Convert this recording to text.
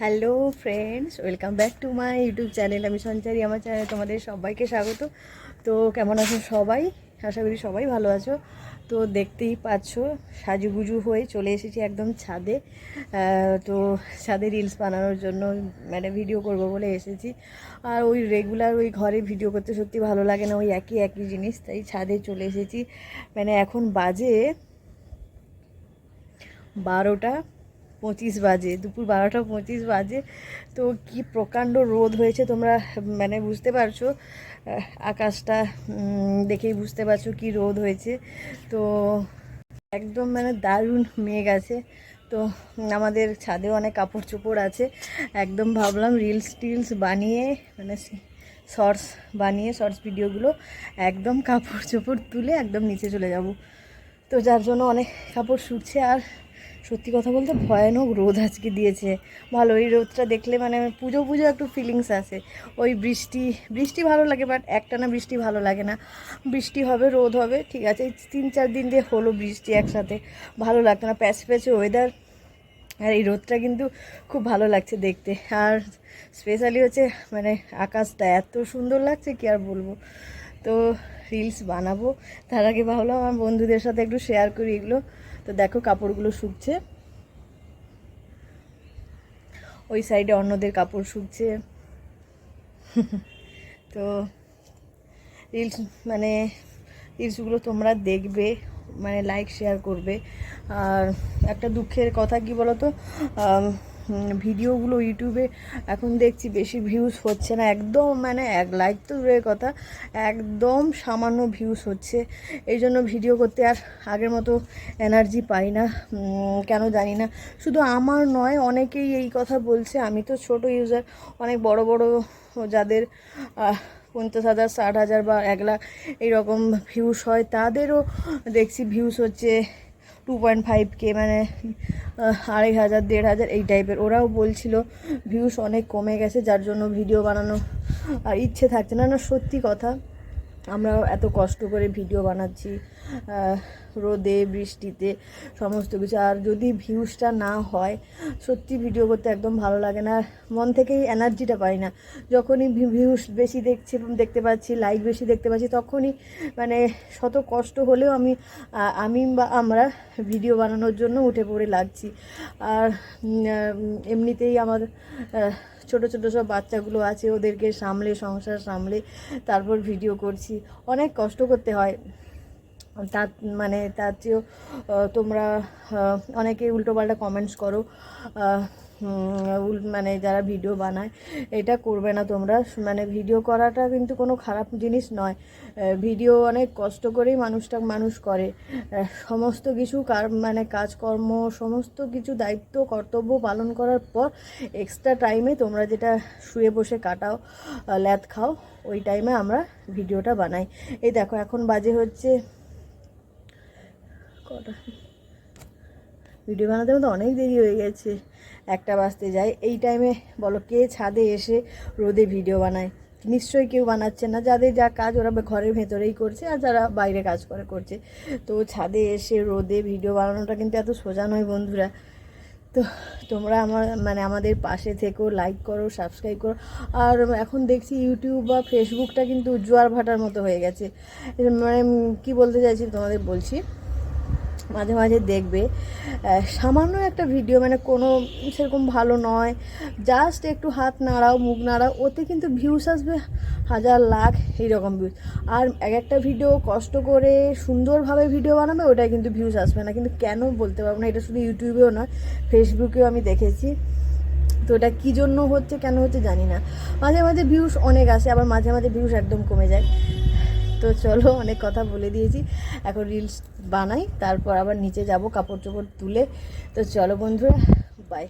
Hello friends welcome back to my YouTube channel আমি সঞ্চারী, আমার চ্যানেলে তোমাদের সবাইকে স্বাগত। তো কেমন আছো সবাই? আশা করি সবাই ভালো আছো। তো দেখতেই পাচ্ছ, সাজুগুজু হয়ে চলে এসেছি একদম ছাদে। তো ছাদে রিলস বানানোর জন্য মানে ভিডিও করব বলে এসেছি। আর ওই রেগুলার ওই ঘরে ভিডিও করতে সত্যি ভালো লাগে না, ওই একই একই জিনিস। তাই ছাদে চলে এসেছি। মানে এখন বাজে বারোটা। পঁচিশ বাজে, দুপুর বারোটা পঁচিশ বাজে। তো কি প্রকাণ্ড রোদ হয়েছে তোমরা মানে বুঝতে পারছ? আকাশটা দেখেই বুঝতে পারছ কি রোদ হয়েছে। তো একদম মানে দারুণ মেঘ আছে। তো আমাদের ছাদেও অনেক কাপড় চোপড় আছে। একদম ভাবলাম রিলস টিলস বানিয়ে মানে শর্টস বানিয়ে শর্টস ভিডিওগুলো একদম কাপড় চোপড় তুলে একদম নিচে চলে যাব। তো যার জন্য অনেক কাপড় শুটছে আর সত্যি কথা বলতে ভয়ানক রোদ আজকে দিয়েছে। ভালো এই রোদটা দেখলে মানে পুজো পুজো একটু ফিলিংস আছে ওই বৃষ্টি বৃষ্টি ভালো লাগে বাট একটানা বৃষ্টি ভালো লাগে না। বৃষ্টি হবে, রোদ হবে, ঠিক আছে। এই তিন চার দিন দিয়ে হলো বৃষ্টি একসাথে, ভালো লাগতো না। প্যাচ প্যাচে ওয়েদার আর এই রোদটা কিন্তু খুব ভালো লাগছে দেখতে। আর স্পেশালি হচ্ছে মানে আকাশটা এত সুন্দর লাগছে, কি আর বলব? তো রিলস বানাবো। তার আগে ভাবলাম আমার বন্ধুদের সাথে একটু শেয়ার করি এগুলো। তো দেখো কাপড়গুলো শুকছে। ওই সাইডে অন্যদের কাপড় শুকছে। তো রিলস মানে রিলসগুলো তোমরা দেখবে মানে লাইক শেয়ার করবে। আর একটা দুঃখের কথা কি বলো তো ভিডিওগুলো ইউটিউবে এখন দেখছি বেশি ভিউজ হচ্ছে না। একদম মানে এক লাইক তো দূরের কথা, একদম সামান্য ভিউজ হচ্ছে। এই জন্য ভিডিও করতে আর আগের মতো এনার্জি পাই না। কেন জানি না। শুধু আমার নয়, অনেকেই এই কথা বলছে। আমি তো ছোট ইউজার অনেক বড় বড় যাদের পঞ্চাশ হাজার, ষাট হাজার বা এক লাখ এইরকম ভিউস হয়, তাদেরও দেখছি ভিউস হচ্ছে। টু পয়েন্ট ফাইভ কে মানে আড়াই হাজার, দেড় হাজার, এই টাইপের ওরাও বলছিল ভিউস অনেক কমে গেছে, যার জন্য ভিডিও বানানো আর ইচ্ছে থাকছে না। না, সত্যি কথা। আমরাও এত কষ্ট করে ভিডিও বানাচ্ছি রোদে, বৃষ্টিতে, সমস্ত কিছু। আর যদি ভিউজটা না হয়, সত্যি ভিডিও করতে একদম ভালো লাগে না। মন থেকেই এনার্জিটা পাই না। যখনই ভিউজ বেশি দেখছি, দেখতে পাচ্ছি লাইক বেশি দেখতে পাচ্ছি, তখনই মানে শত কষ্ট হলেও আমি আমি বা আমরা ভিডিও বানানোর জন্য উঠে পড়ে লাগছি। আর এমনিতেই আমার ছোট ছোট সব বাচ্চাগুলো আছে, ওদেরকে সামলে, সংসার সামলে, তারপর ভিডিও করছি। অনেক কষ্ট করতে হয়। তার মানে তার চেয়েও তোমরা অনেকে উল্টোপাল্টা কমেন্টস করো মানে যারা ভিডিও বানায়, এটা করবে না তোমরা। মানে ভিডিও করাটা কিন্তু কোনো খারাপ জিনিস নয়। ভিডিও অনেক কষ্ট করেই মানুষটা, মানুষ করে। সমস্ত কিছু কার মানে কাজকর্ম, সমস্ত কিছু দায়িত্ব, কর্তব্য পালন করার পর এক্সট্রা টাইমে তোমরা যেটা শুয়ে বসে কাটাও ল্যাদ খাও, ওই টাইমে আমরা ভিডিওটা বানাই। এই দেখো, এখন বাজে হচ্ছে কটা? ভিডিও বানাতে মতো অনেক দেরি হয়ে গেছে। একটা বাজতে যায়। এই টাইমে বলো কে ছাদে এসে রোদে ভিডিও বানায়? নিশ্চয়ই কেউ বানাচ্ছে না। যাদের যা কাজ ওরা ঘরের ভেতরেই করছে আর যারা বাইরে কাজ করে, করছে। তো ছাদে এসে রোদে ভিডিও বানানোটা কিন্তু এত সোজা নয় বন্ধুরা। তো তোমরা আমার মানে আমাদের পাশে থেকো লাইক করো সাবস্ক্রাইব করো। আর এখন দেখছি ইউটিউব বা ফেসবুকটা কিন্তু জোয়ার ভাটার মতো হয়ে গেছে। মানে কি বলতে চাইছি তোমাদের বলছি? মাঝে মাঝে দেখবে। সামান্য একটা ভিডিও মানে কোনো সেরকম ভালো নয়। জাস্ট একটু হাত নাড়াও, মুখ নাড়াও, ওতে কিন্তু ভিউস আসবে হাজার লাখ এইরকম ভিউজ আর এক একটা ভিডিও কষ্ট করে সুন্দরভাবে ভিডিও বানাবে ওটাই কিন্তু ভিউস আসবে না। কিন্তু কেন বলতে পারব না, এটা শুধু ইউটিউবেও নয় ফেসবুকেও আমি দেখেছি। তো এটা কী জন্য হচ্ছে, কেন হচ্ছে জানি না। মাঝে মাঝে ভিউস অনেক আসে, আবার মাঝে মাঝে ভিউস একদম কমে যায়। তো চলো, অনেক কথা বলে দিয়েছি। এখন রিলস বানাই, তারপর আবার নিচে যাব, কাপড় চোপড় তুলে। তো চলো বন্ধুরা বাই